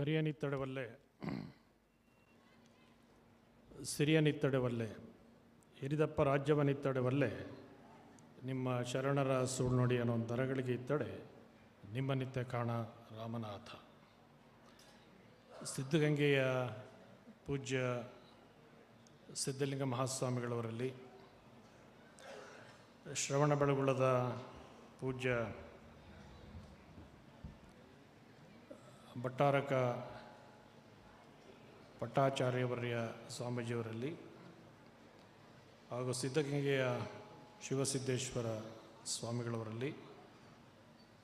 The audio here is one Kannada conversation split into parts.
ಕರಿಯನಿತ್ತಡವಲ್ಲೇ ಸಿರಿಯನಿತ್ತಡವಲ್ಲೇ ಹಿರಿದಪ್ಪ ರಾಜ್ಯವನಿತ್ತಡವಲ್ಲೇ ನಿಮ್ಮ ಶರಣರ ಸುಳ್ನುಡಿ ಅನ್ನೋ ದರಗಳಿಗೆ ಇತ್ತಡೆ. ನಿಮ್ಮ ನಿತ್ಯ ಕಾಣ ರಾಮನಾಥ. ಸಿದ್ಧಗಂಗೆಯ ಪೂಜ್ಯ ಸಿದ್ಧಲಿಂಗ ಮಹಾಸ್ವಾಮಿಗಳವರಲ್ಲಿ ಶ್ರವಣ ಬೆಳಗುಳದ ಪೂಜ್ಯ ಭಟ್ಟಾರಕ ಪಟ್ಟಾಚಾರ್ಯವರ್ಯ ಸ್ವಾಮೀಜಿಯವರಲ್ಲಿ ಹಾಗೂ ಸಿದ್ಧಗಂಗೆಯ ಶಿವಸಿದ್ದೇಶ್ವರ ಸ್ವಾಮಿಗಳವರಲ್ಲಿ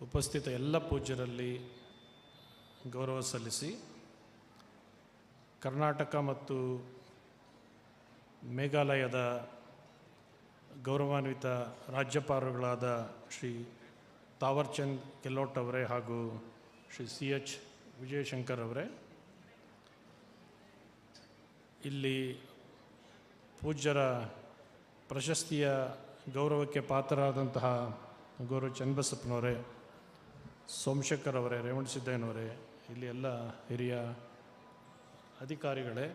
ಉಪಸ್ಥಿತ ಎಲ್ಲ ಪೂಜ್ಯರಲ್ಲಿ ಗೌರವ ಸಲ್ಲಿಸಿ ಕರ್ನಾಟಕ ಮತ್ತು ಮೇಘಾಲಯದ ಗೌರವಾನ್ವಿತ ರಾಜ್ಯಪಾಲರುಗಳಾದ ಶ್ರೀ ತಾವರ್ಚಂದ್ ಗೆಲೋಟ್ ಅವರೇ ಹಾಗೂ ಶ್ರೀ ಸಿ ಎಚ್ ವಿಜಯಶಂಕರ್ ಅವರೇ, ಇಲ್ಲಿ ಪೂಜ್ಯರ ಪ್ರಶಸ್ತಿಯ ಗೌರವಕ್ಕೆ ಪಾತ್ರರಾದಂತಹ ಗೌರವ ಚನ್ನಬಸಪ್ಪನವರೇ, ಸೋಮಶೇಖರ್ ಅವರೇ ರೇವಣ್ ಸಿದ್ದಯ್ಯನವರೇ, ಇಲ್ಲಿ ಎಲ್ಲ ಹಿರಿಯ ಅಧಿಕಾರಿಗಳೇ,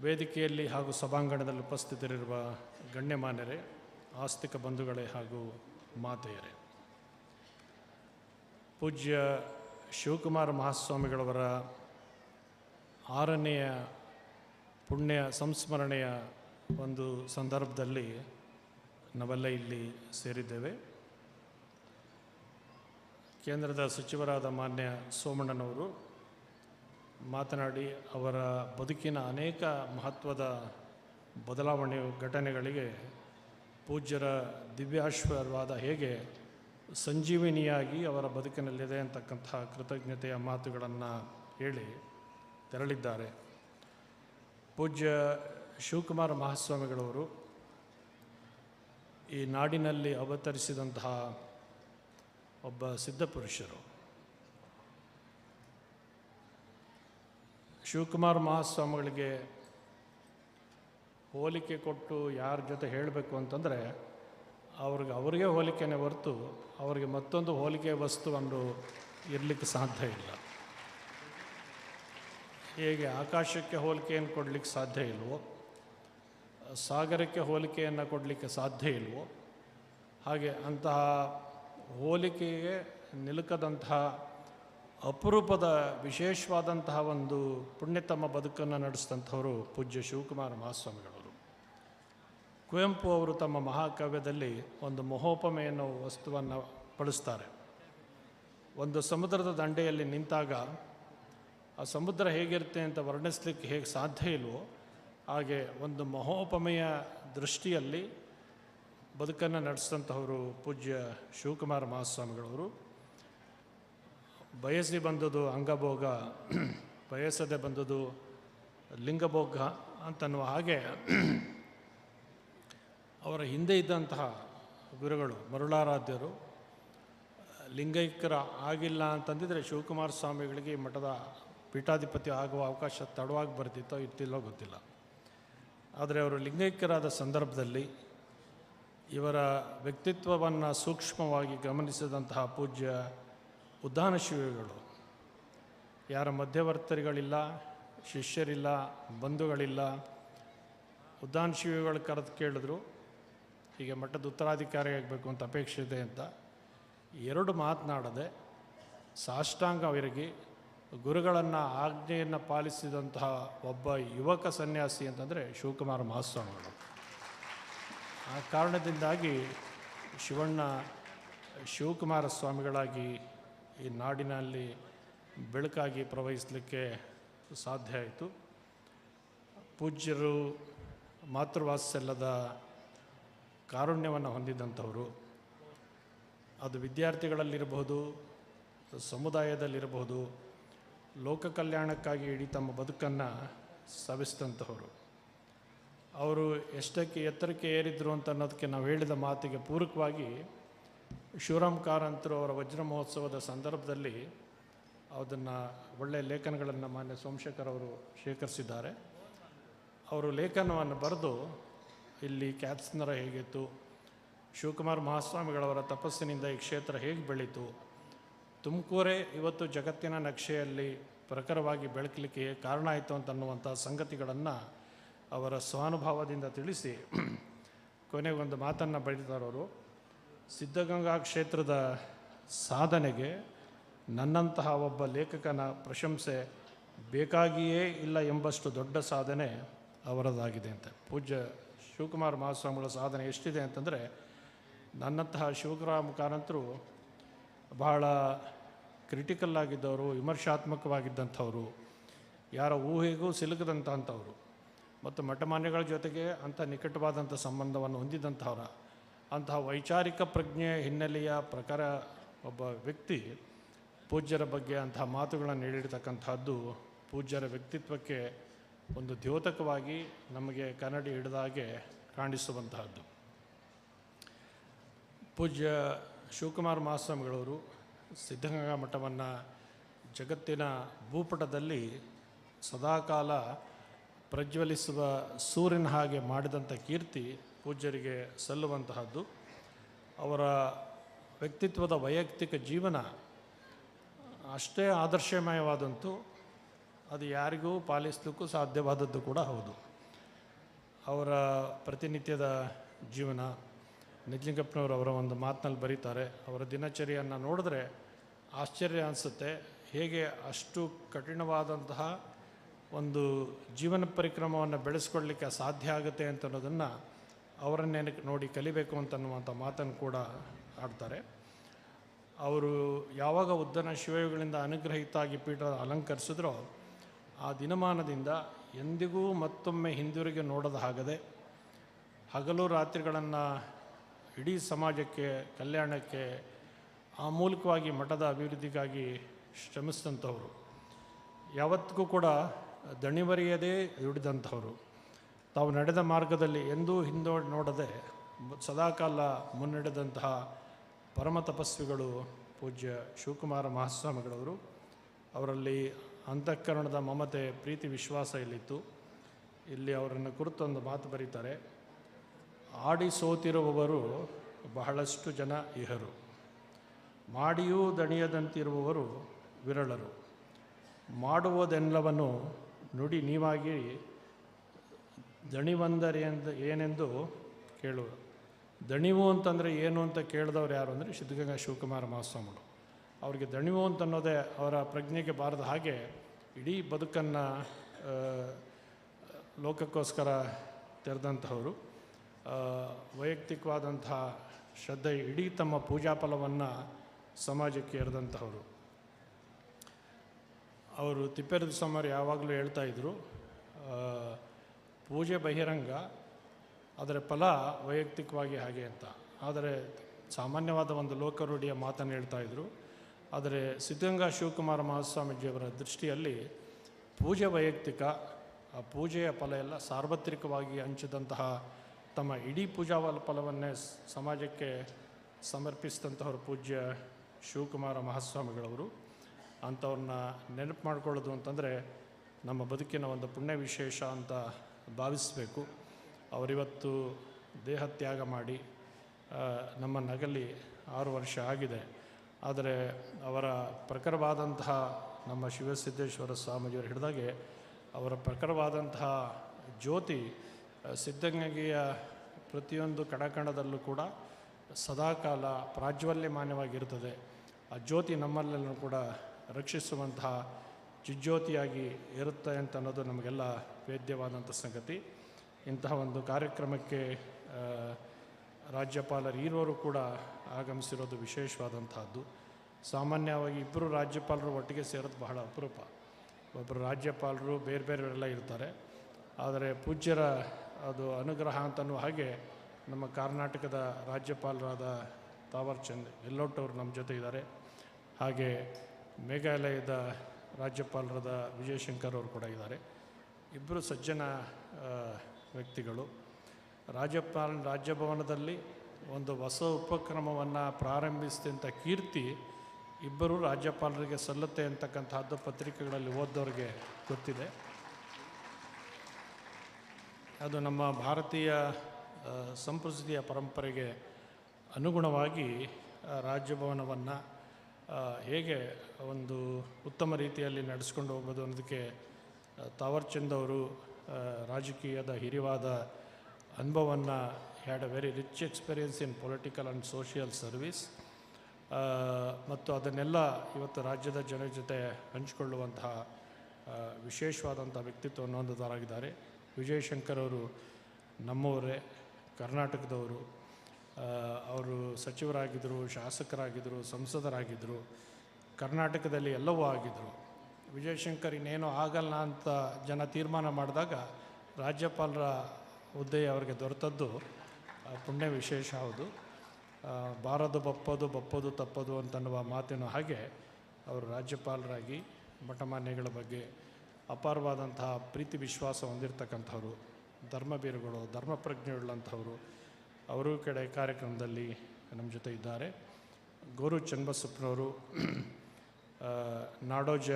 ವೇದಿಕೆಯಲ್ಲಿ ಹಾಗೂ ಸಭಾಂಗಣದಲ್ಲಿ ಉಪಸ್ಥಿತರಿರುವ ಗಣ್ಯಮಾನ್ಯರೇ, ಆಸ್ತಿಕ ಬಂಧುಗಳೇ ಹಾಗೂ ಮಾತೆಯರೇ. ಪೂಜ್ಯ ಶಿವಕುಮಾರ ಮಹಾಸ್ವಾಮಿಗಳವರ ಆರನೆಯ ಪುಣ್ಯ ಸಂಸ್ಮರಣೆಯ ಒಂದು ಸಂದರ್ಭದಲ್ಲಿ ನಾವೆಲ್ಲ ಇಲ್ಲಿ ಸೇರಿದ್ದೇವೆ. ಕೇಂದ್ರದ ಸಚಿವರಾದ ಮಾನ್ಯ ಸೋಮಣ್ಣನವರು ಮಾತನಾಡಿ ಅವರ ಬದುಕಿನ ಅನೇಕ ಮಹತ್ವದ ಬದಲಾವಣೆ ಘಟನೆಗಳಿಗೆ ಪೂಜ್ಯರ ದಿವ್ಯಾಶೀರ್ವಾದ ಹೇಗೆ ಸಂಜೀವಿನಿಯಾಗಿ ಅವರ ಬದುಕಿನಲ್ಲಿದೆ ಅಂತಕ್ಕಂತಹ ಕೃತಜ್ಞತೆಯ ಮಾತುಗಳನ್ನು ಹೇಳಿ ತೆರಳಿದ್ದಾರೆ. ಪೂಜ್ಯ ಶಿವಕುಮಾರ ಮಹಾಸ್ವಾಮಿಗಳವರು ಈ ನಾಡಿನಲ್ಲಿ ಅವತರಿಸಿದಂತಹ ಒಬ್ಬ ಸಿದ್ಧಪುರುಷರು ಶಿವಕುಮಾರ ಮಹಾಸ್ವಾಮಿಗಳಿಗೆ ಹೋಲಿಕೆ ಕೊಟ್ಟು ಯಾರ ಜೊತೆ ಹೇಳಬೇಕು ಅಂತಂದರೆ ಅವ್ರಿಗೆ, ಅವರಿಗೆ ಹೋಲಿಕೆನೇ ಹೊರತು ಅವರಿಗೆ ಮತ್ತೊಂದು ಹೋಲಿಕೆ ಒಂದು ಇರಲಿಕ್ಕೆ ಸಾಧ್ಯ ಇಲ್ಲ. ಹೇಗೆ ಆಕಾಶಕ್ಕೆ ಹೋಲಿಕೆಯನ್ನು ಕೊಡಲಿಕ್ಕೆ ಸಾಧ್ಯ ಇಲ್ವೋ, ಸಾಗರಕ್ಕೆ ಹೋಲಿಕೆಯನ್ನು ಕೊಡಲಿಕ್ಕೆ ಸಾಧ್ಯ ಇಲ್ವೋ, ಹಾಗೆ ಅಂತಹ ಹೋಲಿಕೆಗೆ ನಿಲುಕದಂತಹ ಅಪರೂಪದ ವಿಶೇಷವಾದಂತಹ ಒಂದು ಪುಣ್ಯತಮ ಬದುಕನ್ನು ನಡೆಸಿದಂಥವರು ಪೂಜ್ಯ ಶಿವಕುಮಾರ ಮಹಾಸ್ವಾಮಿಗಳವರು ಕುವೆಂಪು ಅವರು ತಮ್ಮ ಮಹಾಕಾವ್ಯದಲ್ಲಿ ಒಂದು ಮಹೋಪಮೆ ಎನ್ನುವ ವಸ್ತುವನ್ನು ಬಳಸ್ತಾರೆ. ಒಂದು ಸಮುದ್ರದ ದಂಡೆಯಲ್ಲಿ ನಿಂತಾಗ ಆ ಸಮುದ್ರ ಹೇಗಿರುತ್ತೆ ಅಂತ ವರ್ಣಿಸ್ಲಿಕ್ಕೆ ಹೇಗೆ ಸಾಧ್ಯ ಇಲ್ವೋ, ಹಾಗೆ ಒಂದು ಮಹೋಪಮೆಯ ದೃಷ್ಟಿಯಲ್ಲಿ ಬದುಕನ್ನು ನಡೆಸಿದಂಥವರು ಪೂಜ್ಯ ಶಿವಕುಮಾರ ಮಹಾಸ್ವಾಮಿಗಳವರು. ಬಯಸಿ ಬಂದದ್ದು ಅಂಗಭೋಗ, ಬಯಸದೆ ಬಂದದು ಲಿಂಗಭೋಗ ಅಂತನ್ನುವ ಹಾಗೆ ಅವರ ಹಿಂದೆ ಇದ್ದಂತಹ ಗುರುಗಳು, ಮರುಳಾರಾಧ್ಯರು, ಲಿಂಗೈಕ್ಯರ ಆಗಿಲ್ಲ ಅಂತಂದಿದ್ರೆ ಶಿವಕುಮಾರ ಸ್ವಾಮಿಗಳಿಗೆ ಮಠದ ಪೀಠಾಧಿಪತಿ ಆಗುವ ಅವಕಾಶ ತಡವಾಗಿ ಬರ್ತಿತ್ತೋ ಇರ್ತಿಲ್ಲೋ ಗೊತ್ತಿಲ್ಲ. ಆದರೆ ಅವರು ಲಿಂಗೈಕ್ಯರಾದ ಸಂದರ್ಭದಲ್ಲಿ ಇವರ ವ್ಯಕ್ತಿತ್ವವನ್ನು ಸೂಕ್ಷ್ಮವಾಗಿ ಗಮನಿಸಿದಂತಹ ಪೂಜ್ಯ ಉದ್ದಾನ ಶಿವಗಳು. ಯಾರ ಮಧ್ಯವರ್ತರಿಗಳಿಲ್ಲ ಶಿಷ್ಯರಿಲ್ಲ, ಬಂಧುಗಳಿಲ್ಲ, ಉದ್ದಾನ ಶಿವಗಳು ಕರೆದು ಕೇಳಿದ್ರು ಹೀಗೆ ಮಠದ ಉತ್ತರಾಧಿಕಾರಿ ಆಗಬೇಕು ಅಂತ ಅಪೇಕ್ಷೆ ಇದೆ ಅಂತ. ಎರಡು ಮಾತನಾಡದೆ ಸಾಷ್ಟಾಂಗ ಅವರಿಗೆ ಗುರುಗಳನ್ನು ಆಜ್ಞೆಯನ್ನು ಪಾಲಿಸಿದಂತಹ ಒಬ್ಬ ಯುವಕ ಸನ್ಯಾಸಿ ಅಂತಂದರೆ ಶಿವಕುಮಾರ ಮಹಾಸ್ವಾಮಿಗಳು. ಆ ಕಾರಣದಿಂದಾಗಿ ಶಿವಣ್ಣ ಶಿವಕುಮಾರ ಸ್ವಾಮಿಗಳಾಗಿ ಈ ನಾಡಿನಲ್ಲಿ ಬೆಳಕಾಗಿ ಪ್ರವಹಿಸಲಿಕ್ಕೆ ಸಾಧ್ಯ ಆಯಿತು. ಪೂಜ್ಯರು, ಮಾತೃವಾತ್ಸಲ್ಯದ ಕಾರುಣ್ಯವನ್ನು ಹೊಂದಿದ್ದಂಥವರು ಅದು ವಿದ್ಯಾರ್ಥಿಗಳಲ್ಲಿರಬಹುದು ಸಮುದಾಯದಲ್ಲಿರಬಹುದು, ಲೋಕ ಕಲ್ಯಾಣಕ್ಕಾಗಿ ಇಡೀ ತಮ್ಮ ಬದುಕನ್ನು ಸವಿಸಿದಂಥವರು. ಅವರು ಎಷ್ಟಕ್ಕೆ ಎತ್ತರಕ್ಕೆ ಏರಿದ್ರು ಅಂತ ಅನ್ನೋದಕ್ಕೆ ನಾವು ಹೇಳಿದ ಮಾತಿಗೆ ಪೂರಕವಾಗಿ ಶಿವರಾಮ್ ಕಾರಂತರು ಅವರ ವಜ್ರ ಮಹೋತ್ಸವದ ಸಂದರ್ಭದಲ್ಲಿ ಅದನ್ನು ಒಳ್ಳೆಯ ಲೇಖನಗಳನ್ನು ಮಾನ್ಯ ಸೋಮಶೇಖರ್ ಅವರು ಶೇಖರಿಸಿದ್ದಾರೆ. ಅವರು ಲೇಖನವನ್ನು ಬರೆದು ಇಲ್ಲಿ ಕ್ಯಾತ್ಸ್ನರ ಹೇಗಿತ್ತು? ಶಿವಕುಮಾರ್ ಮಹಾಸ್ವಾಮಿಗಳವರ ತಪಸ್ಸಿನಿಂದ ಈ ಕ್ಷೇತ್ರ ಹೇಗೆ ಬೆಳೀತು? ತುಮಕೂರೇ ಇವತ್ತು ಜಗತ್ತಿನ ನಕ್ಷೆಯಲ್ಲಿ ಪ್ರಖರವಾಗಿ ಬೆಳಕಲಿಕ್ಕೆ ಕಾರಣ ಆಯಿತು ಅಂತನ್ನುವಂಥ ಸಂಗತಿಗಳನ್ನು ಅವರ ಸ್ವಾನುಭಾವದಿಂದ ತಿಳಿಸಿ ಕೊನೆಗೊಂದು ಮಾತನ್ನು ಬರೆದಿದ್ದಾರವರು ಸಿದ್ಧಗಂಗಾ ಕ್ಷೇತ್ರದ ಸಾಧನೆಗೆ ನನ್ನಂತಹ ಒಬ್ಬ ಲೇಖಕನ ಪ್ರಶಂಸೆ ಬೇಕಾಗಿಯೇ ಇಲ್ಲ ಎಂಬಷ್ಟು ದೊಡ್ಡ ಸಾಧನೆ ಅವರದಾಗಿದೆ ಅಂತ. ಪೂಜ್ಯ ಶಿವಕುಮಾರ ಮಹಾಸ್ವಾಮಿಗಳ ಸಾಧನೆ ಎಷ್ಟಿದೆ ಅಂತಂದರೆ, ನನ್ನಂತಹ ಶಿವಕುಮಾರ ಮುಖಾನಂತರು ಬಹಳ ಕ್ರಿಟಿಕಲ್ ಆಗಿದ್ದವರು, ವಿಮರ್ಶಾತ್ಮಕವಾಗಿದ್ದಂಥವ್ರು, ಯಾರ ಊಹೆಗೂ ಸಿಲುಕದಂಥವಂಥವ್ರು ಮತ್ತು ಮಠಮಾನ್ಯಗಳ ಜೊತೆಗೆ ಅಂಥ ನಿಕಟವಾದಂಥ ಸಂಬಂಧವನ್ನು ಹೊಂದಿದಂಥವ್ರ ಅಂತಹ ವೈಚಾರಿಕ ಪ್ರಜ್ಞೆ ಹಿನ್ನೆಲೆಯ ಪ್ರಕಾರ ಒಬ್ಬ ವ್ಯಕ್ತಿ ಪೂಜ್ಯರ ಬಗ್ಗೆ ಅಂತಹ ಮಾತುಗಳನ್ನು ಹೇಳಿರ್ತಕ್ಕಂಥದ್ದು ಪೂಜ್ಯರ ವ್ಯಕ್ತಿತ್ವಕ್ಕೆ ಒಂದು ದ್ಯೋತಕವಾಗಿ ನಮಗೆ ಕನ್ನಡಿ ಹಿಡಿದಾಗೆ ಕಾಣಿಸುವಂತಹದ್ದು. ಪೂಜ್ಯ ಶಿವಕುಮಾರ ಮಹಾಸ್ವಾಮಿಗಳವರು ಸಿದ್ಧಗಂಗಾ ಮಠವನ್ನು ಜಗತ್ತಿನ ಭೂಪಟದಲ್ಲಿ ಸದಾಕಾಲ ಪ್ರಜ್ವಲಿಸುವ ಸೂರ್ಯನ ಹಾಗೆ ಮಾಡಿದಂಥ ಕೀರ್ತಿ ಪೂಜ್ಯರಿಗೆ ಸಲ್ಲುವಂತಹದ್ದು. ಅವರ ವ್ಯಕ್ತಿತ್ವದ ವೈಯಕ್ತಿಕ ಜೀವನ ಅಷ್ಟೇ ಆದರ್ಶಮಯವಾದಂತು ಅದು ಯಾರಿಗೂ ಪಾಲಿಸ್ಲಿಕ್ಕೂ ಸಾಧ್ಯವಾದದ್ದು ಕೂಡ ಹೌದು. ಅವರ ಪ್ರತಿನಿತ್ಯದ ಜೀವನ, ನಿಜಲಿಂಗಪ್ಪನವರು ಅವರ ಒಂದು ಮಾತಿನಲ್ಲಿ ಬರೀತಾರೆ, ಅವರ ದಿನಚರಿಯನ್ನು ನೋಡಿದ್ರೆ ಆಶ್ಚರ್ಯ ಅನಿಸುತ್ತೆ. ಹೇಗೆ ಅಷ್ಟು ಕಠಿಣವಾದಂತಹ ಒಂದು ಜೀವನ ಪರಿಕ್ರಮವನ್ನು ಬೆಳೆಸ್ಕೊಳ್ಳಿಕ್ಕೆ ಸಾಧ್ಯ ಆಗುತ್ತೆ ಅಂತ ಅನ್ನೋದನ್ನು ಅವರನ್ನೇ ನೋಡಿ ಕಲಿಬೇಕು ಅಂತನ್ನುವಂಥ ಮಾತನ್ನು ಕೂಡ ಆಡ್ತಾರೆ. ಅವರು ಯಾವಾಗ ಉದ್ದನ ಶಿವಯುಗಳಿಂದ ಅನುಗ್ರಹಿತಾಗಿ ಪೀಠ ಅಲಂಕರಿಸಿದ್ರೋ ಆ ದಿನಮಾನದಿಂದ ಎಂದಿಗೂ ಮತ್ತೊಮ್ಮೆ ಹಿಂದಿರುಗಿ ನೋಡದ ಹಾಗದೆ ಹಗಲು ರಾತ್ರಿಗಳನ್ನು ಇಡೀ ಸಮಾಜಕ್ಕೆ, ಕಲ್ಯಾಣಕ್ಕೆ ಆ ಮೂಲಕವಾಗಿ ಮಠದ ಅಭಿವೃದ್ಧಿಗಾಗಿ ಶ್ರಮಿಸಿದಂಥವರು. ಯಾವತ್ತಿಗೂ ಕೂಡ ದಣಿವರಿಯದೇ ದುಡಿದಂಥವರು. ತಾವು ನಡೆದ ಮಾರ್ಗದಲ್ಲಿ ಎಂದೂ ಹಿಂದೋ ನೋಡದೆ ಸದಾಕಾಲ ಮುನ್ನಡೆದಂತಹ ಪರಮ ತಪಸ್ವಿಗಳು ಪೂಜ್ಯ ಶಿವಕುಮಾರ ಮಹಾಸ್ವಾಮಿಗಳವರು, ಅವರಲ್ಲಿ ಅಂತಃಕರಣದ ಮಮತೆ, ಪ್ರೀತಿ, ವಿಶ್ವಾಸ ಇಲ್ಲಿತ್ತು. ಇಲ್ಲಿ ಅವರನ್ನು ಕುರಿತು ಒಂದು ಮಾತು ಬರೀತಾರೆ. ಆಡಿ ಸೋತಿರುವವರು ಬಹಳಷ್ಟು ಜನ ಇಹರು. ಮಾಡಿಯೂ ದಣಿಯದಂತಿರುವವರು ವಿರಳರು. ಮಾಡುವುದೆಲ್ಲವನ್ನು ನುಡಿ ನೀವಾಗಿ ದಣಿವಂದರೆಂದು ಏನೆಂದು ಕೇಳುವ. ದಣಿವು ಅಂತಂದರೆ ಏನು ಅಂತ ಕೇಳಿದವರು ಯಾರು ಅಂದರೆ ಸಿದ್ಧಗಂಗಾ ಶಿವಕುಮಾರ ಮಹಾಸ್ವಾಮಿಗಳು. ಅವರಿಗೆ ದಣಿವು ಅಂತ ಅನ್ನೋದೇ ಅವರ ಪ್ರಜ್ಞೆಗೆ ಬಾರದ ಹಾಗೆ ಇಡೀ ಬದುಕನ್ನು ಲೋಕಕ್ಕೋಸ್ಕರ ತೆರೆದಂಥವರು ಆ, ವೈಯಕ್ತಿಕವಾದಂತಹ ಶ್ರದ್ಧೆ ಇಡೀ ತಮ್ಮ ಪೂಜಾ ಫಲವನ್ನು ಸಮಾಜಕ್ಕೆ ಎರೆದಂಥವರು ಅವರು ತಿಪ್ಪೇರದ ಸ್ವಾಮಿಯವರು ಯಾವಾಗಲೂ ಹೇಳ್ತಾ ಇದ್ದರು ಪೂಜೆ ಬಹಿರಂಗ ಅದರ ಫಲ ವೈಯಕ್ತಿಕವಾಗಿ ಹಾಗೆ ಅಂತ. ಆದರೆ ಸಾಮಾನ್ಯವಾದ ಒಂದು ಲೋಕರೂಢಿಯ ಮಾತನ್ನು ಹೇಳ್ತಾ ಇದ್ದರು ಆದರೆ ಸಿದ್ಧಗಂಗಾ ಶಿವಕುಮಾರ ಮಹಾಸ್ವಾಮೀಜಿಯವರ ದೃಷ್ಟಿಯಲ್ಲಿ ಪೂಜೆ ವೈಯಕ್ತಿಕ, ಆ ಪೂಜೆಯ ಫಲ ಎಲ್ಲ ಸಾರ್ವತ್ರಿಕವಾಗಿ ಹಂಚಿದಂತಹ ತಮ್ಮ ಇಡೀ ಪೂಜಾ ಫಲವನ್ನೇ ಸಮಾಜಕ್ಕೆ ಸಮರ್ಪಿಸಿದಂತಹವರು ಪೂಜ್ಯ ಶಿವಕುಮಾರ ಮಹಾಸ್ವಾಮಿಗಳವರು. ಅಂಥವ್ರನ್ನ ನೆನಪು ಮಾಡಿಕೊಳ್ಳೋದು ಅಂತಂದರೆ ನಮ್ಮ ಬದುಕಿನ ಒಂದು ಪುಣ್ಯ ವಿಶೇಷ ಅಂತ ಭಾವಿಸಬೇಕು. ಅವರಿವತ್ತು ದೇಹ ತ್ಯಾಗ ಮಾಡಿ ನಮ್ಮ ನಗಲಿ ಆರು ವರ್ಷ ಆಗಿದೆ. ಆದರೆ ಅವರ ಪ್ರಖರವಾದಂತಹ ನಮ್ಮ ಶಿವಸಿದ್ದೇಶ್ವರ ಸ್ವಾಮೀಜಿಯವರು ಹಿಡಿದಾಗೆ ಅವರ ಪ್ರಖರವಾದಂತಹ ಜ್ಯೋತಿ ಸಿದ್ಧಗಂಗೆಯ ಪ್ರತಿಯೊಂದು ಕಣಕಣದಲ್ಲೂ ಕೂಡ ಸದಾಕಾಲ ಪ್ರಾಜ್ವಲ್ಯಮಾನ್ಯವಾಗಿರುತ್ತದೆ. ಆ ಜ್ಯೋತಿ ನಮ್ಮಲ್ಲೆಲ್ಲೂ ಕೂಡ ರಕ್ಷಿಸುವಂತಹ ಜಿಜ್ಯೋತಿಯಾಗಿ ಇರುತ್ತೆ ಅಂತ ಅನ್ನೋದು ನಮಗೆಲ್ಲ ವೇದ್ಯವಾದಂಥ ಸಂಗತಿ. ಇಂತಹ ಒಂದು ಕಾರ್ಯಕ್ರಮಕ್ಕೆ ರಾಜ್ಯಪಾಲರು ಇರೋರು ಕೂಡ ಆಗಮಿಸಿರೋದು ವಿಶೇಷವಾದಂತಹದ್ದು ಸಾಮಾನ್ಯವಾಗಿ ಇಬ್ಬರು ರಾಜ್ಯಪಾಲರು ಒಟ್ಟಿಗೆ ಸೇರೋದು ಬಹಳ ಅಪರೂಪ. ಒಬ್ಬರು ರಾಜ್ಯಪಾಲರು ಬೇರೆ ಬೇರೆಯವರೆಲ್ಲ ಇರ್ತಾರೆ. ಆದರೆ ಪೂಜ್ಯರ ಅದು ಅನುಗ್ರಹ ಅಂತನೂ ಹಾಗೆ ನಮ್ಮ ಕರ್ನಾಟಕದ ರಾಜ್ಯಪಾಲರಾದ ತಾವರ್ ಚಂದ್ ಅವರು ನಮ್ಮ ಜೊತೆ ಇದ್ದಾರೆ. ಹಾಗೆ ಮೇಘಾಲಯದ ರಾಜ್ಯಪಾಲರಾದ ವಿಜಯಶಂಕರ್ ಅವರು ಕೂಡ ಇದ್ದಾರೆ. ಇಬ್ಬರು ಸಜ್ಜನ ವ್ಯಕ್ತಿಗಳು. ರಾಜ್ಯಪಾಲ ರಾಜ್ಯಭವನದಲ್ಲಿ ಒಂದು ಹೊಸ ಉಪಕ್ರಮವನ್ನು ಪ್ರಾರಂಭಿಸಿದಂಥ ಕೀರ್ತಿ ಇಬ್ಬರು ರಾಜ್ಯಪಾಲರಿಗೆ ಸಲ್ಲುತ್ತೆ ಅಂತಕ್ಕಂಥದ್ದು ಪತ್ರಿಕೆಗಳಲ್ಲಿ ಓದೋರಿಗೆ ಗೊತ್ತಿದೆ. ಅದು ನಮ್ಮ ಭಾರತೀಯ ಸಂಸ್ಕೃತಿಯ ಪರಂಪರೆಗೆ ಅನುಗುಣವಾಗಿ ರಾಜ್ಯಭವನವನ್ನು ಹೇಗೆ ಒಂದು ಉತ್ತಮ ರೀತಿಯಲ್ಲಿ ನಡೆಸ್ಕೊಂಡು ಹೋಗ್ಬೋದು ಅನ್ನೋದಕ್ಕೆ ತಾವರ್ಚಂದ್ ಅವರು ರಾಜಕೀಯದ ಹಿರಿವಾದ ಅನುಭವವನ್ನು had a very rich experience in political and social service ಮತ್ತು ಅದನ್ನೆಲ್ಲ ಇವತ್ತು ರಾಜ್ಯದ ಜನರ ಜೊತೆ ಹಂಚಿಕೊಳ್ಳುವಂತಹ ವಿಶೇಷವಾದಂಥ ವ್ಯಕ್ತಿತ್ವವನ್ನು ಹೊಂದಿದವರಾಗಿದ್ದಾರೆ. ವಿಜಯಶಂಕರ್ ಅವರು ನಮ್ಮವರೇ ಕರ್ನಾಟಕದವರು ಅವರು ಸಚಿವರಾಗಿದ್ದರು ಶಾಸಕರಾಗಿದ್ದರು ಸಂಸದರಾಗಿದ್ದರು ಕರ್ನಾಟಕದಲ್ಲಿ ಎಲ್ಲವೂ ಆಗಿದ್ದರು ವಿಜಯಶಂಕರ್ ಇನ್ನೇನೋ ಆಗಲ್ಲ ಅಂತ ಜನ ತೀರ್ಮಾನ ಮಾಡಿದಾಗ ರಾಜ್ಯಪಾಲರ ಹುದ್ದೆ ಅವರಿಗೆ ದೊರೆತದ್ದು ಪುಣ್ಯ ವಿಶೇಷ ಹೌದು. ಬಾರದು ಬಪ್ಪದು ಬಪ್ಪದು ತಪ್ಪದು ಅಂತನ್ನುವ ಮಾತಿನ ಹಾಗೆ ಅವರು ರಾಜ್ಯಪಾಲರಾಗಿ ಮಠಮಾನ್ಯಗಳ ಬಗ್ಗೆ ಅಪಾರವಾದಂತಹ ಪ್ರೀತಿ ವಿಶ್ವಾಸ ಹೊಂದಿರತಕ್ಕಂಥವ್ರು ಧರ್ಮಬೀರುಗಳು ಧರ್ಮ ಅವರೂ ಕಡೆ ಕಾರ್ಯಕ್ರಮದಲ್ಲಿ ನಮ್ಮ ಜೊತೆ ಇದ್ದಾರೆ. ಗೋರು ಚನ್ನಬಸಪ್ಪನವರು ನಾಡೋಜ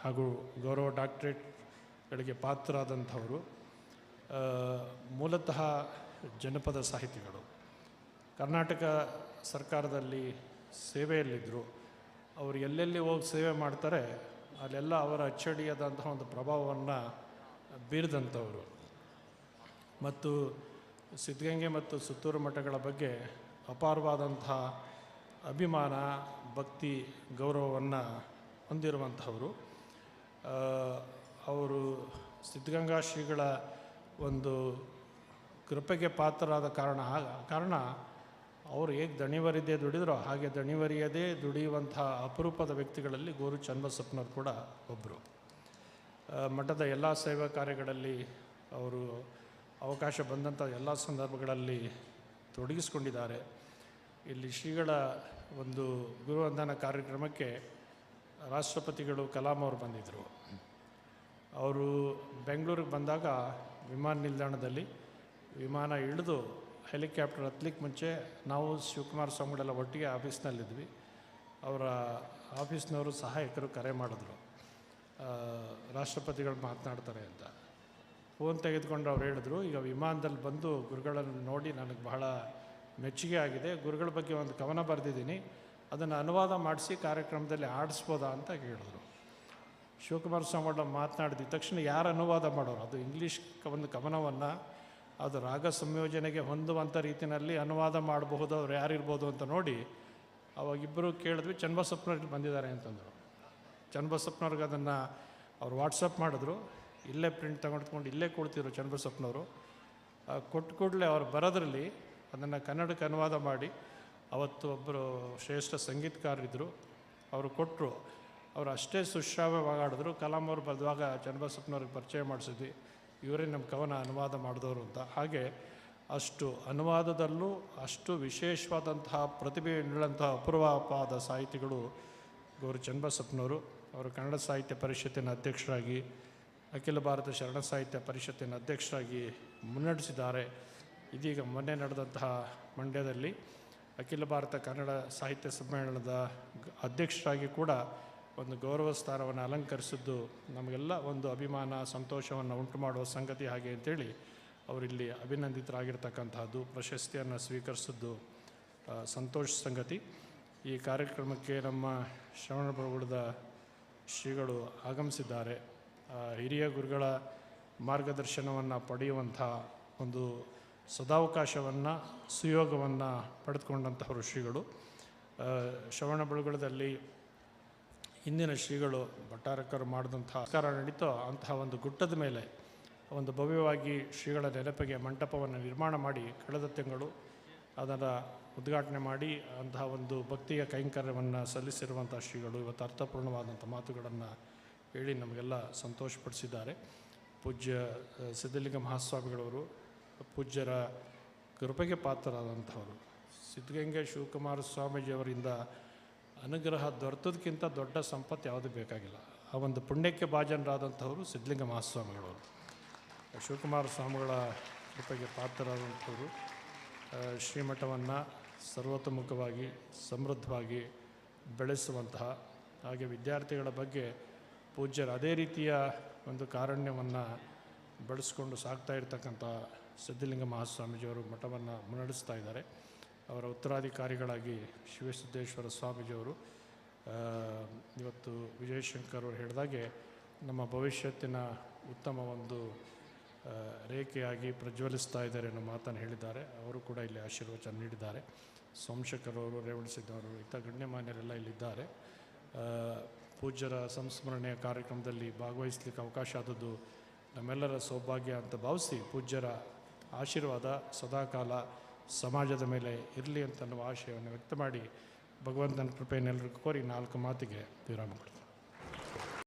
ಹಾಗೂ ಗೌರವ ಡಾಕ್ಟ್ರೇಟ್ಗಳಿಗೆ ಪಾತ್ರರಾದಂಥವರು. ಮೂಲತಃ ಜನಪದ ಸಾಹಿತಿಗಳು. ಕರ್ನಾಟಕ ಸರ್ಕಾರದಲ್ಲಿ ಸೇವೆಯಲ್ಲಿದ್ದರು ಅವರು ಎಲ್ಲೆಲ್ಲಿ ಹೋಗಿ ಸೇವೆ ಮಾಡ್ತಾರೆ, ಅಲ್ಲೆಲ್ಲ ಅವರ ಅಚ್ಚಡಿಯಾದಂತಹ ಒಂದು ಪ್ರಭಾವವನ್ನು ಬೀರಿದಂಥವರು. ಮತ್ತು ಸಿದ್ಧಗಂಗೆ ಮತ್ತು ಸುತ್ತೂರು ಮಠಗಳ ಬಗ್ಗೆ ಅಪಾರವಾದಂತಹ ಅಭಿಮಾನ, ಭಕ್ತಿ, ಗೌರವವನ್ನು ಹೊಂದಿರುವಂಥವರು. ಅವರು ಸಿದ್ಧಗಂಗಾ ಶ್ರೀಗಳ ಒಂದು ಕೃಪೆಗೆ ಪಾತ್ರರಾದ ಕಾರಣ ಕಾರಣ ಅವರು ಹೇಗೆ ದಣಿವರಿದೇ ದುಡಿದರೋ ಹಾಗೆ ದಣಿವರಿಯದೇ ದುಡಿಯುವಂಥ ಅಪರೂಪದ ವ್ಯಕ್ತಿಗಳಲ್ಲಿ ಗೋರು ಚನ್ನಬಸಪ್ಪನವ್ರು ಕೂಡ ಒಬ್ಬರು ಮಠದ ಎಲ್ಲ ಸೇವಾ ಕಾರ್ಯಗಳಲ್ಲಿ ಅವರು ಅವಕಾಶ ಬಂದಂಥ ಎಲ್ಲ ಸಂದರ್ಭಗಳಲ್ಲಿ ತೊಡಗಿಸ್ಕೊಂಡಿದ್ದಾರೆ. ಇಲ್ಲಿ ಶ್ರೀಗಳ ಒಂದು ಗುರುವಂದನ ಕಾರ್ಯಕ್ರಮಕ್ಕೆ ರಾಷ್ಟ್ರಪತಿಗಳು ಕಲಾಂ ಅವರು ಬಂದಿದ್ದರು ಅವರು ಬೆಂಗಳೂರಿಗೆ ಬಂದಾಗ ವಿಮಾನ ನಿಲ್ದಾಣದಲ್ಲಿ ವಿಮಾನ ಇಳಿದು ಹೆಲಿಕಾಪ್ಟರ್ ಹತ್ತಲಿಕ್ಕೆ ಮುಂಚೆ ನಾವು ಶಿವಕುಮಾರ ಸ್ವಾಮಿಗಳೆಲ್ಲ ಒಟ್ಟಿಗೆ ಆಫೀಸ್ನಲ್ಲಿದ್ವಿ. ಅವರ ಆಫೀಸ್ನವರು ಸಹಾಯಕರು ಕರೆ ಮಾಡಿದ್ರು. ರಾಷ್ಟ್ರಪತಿಗಳು ಮಾತನಾಡ್ತಾರೆ ಅಂತ. ಫೋನ್ ತೆಗೆದುಕೊಂಡು ಅವ್ರು ಹೇಳಿದ್ರು, ಈಗ ವಿಮಾನದಲ್ಲಿ ಬಂದು ಗುರುಗಳನ್ನು ನೋಡಿ ನನಗೆ ಬಹಳ ಮೆಚ್ಚುಗೆ ಆಗಿದೆ. ಗುರುಗಳ ಬಗ್ಗೆ ಒಂದು ಕವನ ಬರೆದಿದ್ದೀನಿ. ಅದನ್ನು ಅನುವಾದ ಮಾಡಿಸಿ ಕಾರ್ಯಕ್ರಮದಲ್ಲಿ ಆಡಿಸ್ಬೋದಾ ಅಂತ ಹೇಳಿದ್ರು. ಶಿವಕುಮಾರ ಸ್ವಾಮಿಗಳ ಮಾತನಾಡಿದ ತಕ್ಷಣ ಯಾರು ಅನುವಾದ ಮಾಡೋರು? ಅದು ಇಂಗ್ಲೀಷ್ ಒಂದು ಕವನವನ್ನು ಅದು ರಾಗ ಸಂಯೋಜನೆಗೆ ಹೊಂದುವಂಥ ರೀತಿಯಲ್ಲಿ ಅನುವಾದ ಮಾಡಬಹುದು, ಅವ್ರು ಯಾರಿರ್ಬೋದು ಅಂತ ನೋಡಿ ಅವಾಗಿಬ್ಬರು ಕೇಳಿದ್ವಿ ಚನ್ನಬಸಪ್ಪನವ್ರಿಗೆ ಬಂದಿದ್ದಾರೆ ಅಂತಂದರು. ಚನ್ನಬಸಪ್ಪನವ್ರಿಗೆ ಅದನ್ನು ಅವ್ರು ವಾಟ್ಸಪ್ ಮಾಡಿದ್ರು. ಇಲ್ಲೇ ಪ್ರಿಂಟ್ ತಗೊಂಡ್ಕೊಂಡು ಇಲ್ಲೇ ಕೊಡ್ತಿದ್ರು ಚನ್ನಬಸಪ್ಪನವರು. ಕೊಟ್ಟು ಕೂಡಲೇ ಅವ್ರು ಬರೋದ್ರಲ್ಲಿ ಅದನ್ನು ಕನ್ನಡಕ್ಕೆ ಅನುವಾದ ಮಾಡಿ ಅವತ್ತು ಒಬ್ಬರು ಶ್ರೇಷ್ಠ ಸಂಗೀತಕಾರರಿದ್ದರು ಅವರು ಕೊಟ್ಟರು ಅವರು ಅಷ್ಟೇ ಸುಶ್ರಾವ್ಯವಾಗಿ ಆಡಿದ್ರು. ಕಲಾಂ ಅವ್ರು ಬರೆದಾಗ ಚನ್ನಬಸಪ್ಪನವ್ರಿಗೆ ಪರಿಚಯ ಮಾಡಿಸಿದ್ವಿ. ಇವರೇ ನಮ್ಮ ಕವನ ಅನುವಾದ ಮಾಡಿದವರು ಅಂತ. ಹಾಗೆ ಅಷ್ಟು ಅನುವಾದದಲ್ಲೂ ಅಷ್ಟು ವಿಶೇಷವಾದಂತಹ ಪ್ರತಿಭೆಯುಳ್ಳಂತಹ ಅಪೂರ್ವವಾದ ಸಾಹಿತಿಗಳು ಗೌರಿ ಚನ್ನಬಸಪ್ಪನವರು. ಅವರು ಕನ್ನಡ ಸಾಹಿತ್ಯ ಪರಿಷತ್ತಿನ ಅಧ್ಯಕ್ಷರಾಗಿ, ಅಖಿಲ ಭಾರತ ಶರಣ ಸಾಹಿತ್ಯ ಪರಿಷತ್ತಿನ ಅಧ್ಯಕ್ಷರಾಗಿ ಮುನ್ನಡೆಸಿದ್ದಾರೆ. ಇದೀಗ ಮೊನ್ನೆ ನಡೆದಂತಹ ಮಂಡ್ಯದಲ್ಲಿ ಅಖಿಲ ಭಾರತ ಕನ್ನಡ ಸಾಹಿತ್ಯ ಸಮ್ಮೇಳನದ ಅಧ್ಯಕ್ಷರಾಗಿ ಕೂಡ ಒಂದು ಗೌರವ ಸ್ಥಾನವನ್ನು ಅಲಂಕರಿಸಿದ್ದು ನಮಗೆಲ್ಲ ಒಂದು ಅಭಿಮಾನ, ಸಂತೋಷವನ್ನು ಉಂಟು ಮಾಡುವ ಸಂಗತಿ ಹಾಗೆ ಅಂತೇಳಿ ಅವರಿಲ್ಲಿ ಅಭಿನಂದಿತರಾಗಿರ್ತಕ್ಕಂತಹದ್ದು, ಪ್ರಶಸ್ತಿಯನ್ನು ಸ್ವೀಕರಿಸಿದ್ದು ಸಂತೋಷ ಸಂಗತಿ. ಈ ಕಾರ್ಯಕ್ರಮಕ್ಕೆ ನಮ್ಮ ಶ್ರವಣ ಪ್ರಭುಳದ ಶ್ರೀಗಳು ಆಗಮಿಸಿದ್ದಾರೆ. ಹಿರಿಯ ಗುರುಗಳ ಮಾರ್ಗದರ್ಶನವನ್ನು ಪಡೆಯುವಂಥ ಒಂದು ಸದಾವಕಾಶವನ್ನು, ಸುಯೋಗವನ್ನು ಪಡೆದುಕೊಂಡಂತಹವರು ಶ್ರೀಗಳು. ಶ್ರವಣ ಬೆಳಗೊಳದಲ್ಲಿ ಇಂದಿನ ಶ್ರೀಗಳು ಭಟ್ಟಾರಕರು ಮಾಡಿದಂಥ ಸಂಸ್ಕಾರ ನಡೀತೋ ಅಂತಹ ಒಂದು ಗುಟ್ಟದ ಮೇಲೆ ಒಂದು ಭವ್ಯವಾಗಿ ಶ್ರೀಗಳ ನೆನಪಿಗೆ ಮಂಟಪವನ್ನು ನಿರ್ಮಾಣ ಮಾಡಿ ಕಳೆದ ತಿಂಗಳು ಅದನ್ನು ಉದ್ಘಾಟನೆ ಮಾಡಿ ಅಂತಹ ಒಂದು ಭಕ್ತಿಯ ಕೈಂಕರ್ಯವನ್ನು ಸಲ್ಲಿಸಿರುವಂಥ ಶ್ರೀಗಳು ಇವತ್ತು ಅರ್ಥಪೂರ್ಣವಾದಂಥ ಮಾತುಗಳನ್ನು ಹೇಳಿ ನಮಗೆಲ್ಲ ಸಂತೋಷಪಡಿಸಿದ್ದಾರೆ. ಪೂಜ್ಯ ಸಿದ್ಧಲಿಂಗ ಮಹಾಸ್ವಾಮಿಗಳವರು, ಪೂಜ್ಯರ ಕೃಪೆಗೆ ಪಾತ್ರರಾದಂಥವರು. ಸಿದ್ಧಗಂಗೆ ಶಿವಕುಮಾರ ಸ್ವಾಮೀಜಿಯವರಿಂದ ಅನುಗ್ರಹ ದೊರೆತದಕ್ಕಿಂತ ದೊಡ್ಡ ಸಂಪತ್ತು ಯಾವುದು ಬೇಕಾಗಿಲ್ಲ. ಆ ಒಂದು ಪುಣ್ಯಕ್ಕೆ ಭಾಜನರಾದಂಥವರು ಸಿದ್ಧಲಿಂಗ ಮಹಾಸ್ವಾಮಿಗಳವರು ಶಿವಕುಮಾರ ಸ್ವಾಮಿಗಳ ಕೃಪೆಗೆ ಪಾತ್ರರಾದಂಥವರು ಶ್ರೀಮಠವನ್ನು ಸರ್ವತೋಮುಖವಾಗಿ ಸಮೃದ್ಧವಾಗಿ ಬೆಳೆಸುವಂತಹ ಹಾಗೆ ವಿದ್ಯಾರ್ಥಿಗಳ ಬಗ್ಗೆ ಪೂಜ್ಯರು ಅದೇ ರೀತಿಯ ಒಂದು ಕಾರುಣ್ಯವನ್ನು ಬೆಳೆಸ್ಕೊಂಡು ಸಾಕ್ತಾ ಇರ್ತಕ್ಕಂಥ ಸಿದ್ಧಲಿಂಗ ಮಹಾಸ್ವಾಮೀಜಿಯವರು ಮಠವನ್ನು ಮುನ್ನಡೆಸ್ತಾ ಇದ್ದಾರೆ. ಅವರ ಉತ್ತರಾಧಿಕಾರಿಗಳಾಗಿ ಶಿವಸಿದ್ದೇಶ್ವರ ಸ್ವಾಮೀಜಿಯವರು ಇವತ್ತು ವಿಜಯಶಂಕರ್ ಅವರು ಹೇಳಿದಾಗೆ ನಮ್ಮ ಭವಿಷ್ಯತ್ತಿನ ಉತ್ತಮ ಒಂದು ರೇಖೆಯಾಗಿ ಪ್ರಜ್ವಲಿಸ್ತಾ ಇದ್ದಾರೆ ಅನ್ನೋ ಮಾತನ್ನು ಹೇಳಿದ್ದಾರೆ. ಅವರು ಕೂಡ ಇಲ್ಲಿ ಆಶೀರ್ವಚನ ನೀಡಿದ್ದಾರೆ. ಸೋಮಶೇಖರ್ ಅವರು ಇಂಥ ಗಣ್ಯಮಾನ್ಯರೆಲ್ಲ ಇಲ್ಲಿದ್ದಾರೆ. ಪೂಜ್ಯರ ಸಂಸ್ಮರಣೆಯ ಕಾರ್ಯಕ್ರಮದಲ್ಲಿ ಭಾಗವಹಿಸಲಿಕ್ಕೆ ಅವಕಾಶ ಆದದ್ದು ನಮ್ಮೆಲ್ಲರ ಸೌಭಾಗ್ಯ ಅಂತ ಭಾವಿಸಿ ಪೂಜ್ಯರ ಆಶೀರ್ವಾದ ಸದಾಕಾಲ ಸಮಾಜದ ಮೇಲೆ ಇರಲಿ ಅಂತ ಅನ್ನುವ ಆಶಯವನ್ನು ವ್ಯಕ್ತ ಮಾಡಿ ಭಗವಂತನ ಕೃಪೆಯನ್ನೆಲ್ಲರಿಗೂ ಕೋರಿ ನಾಲ್ಕು ಮಾತಿಗೆ ವಿರಾಮ ಕೊಡ್ತೀನಿ.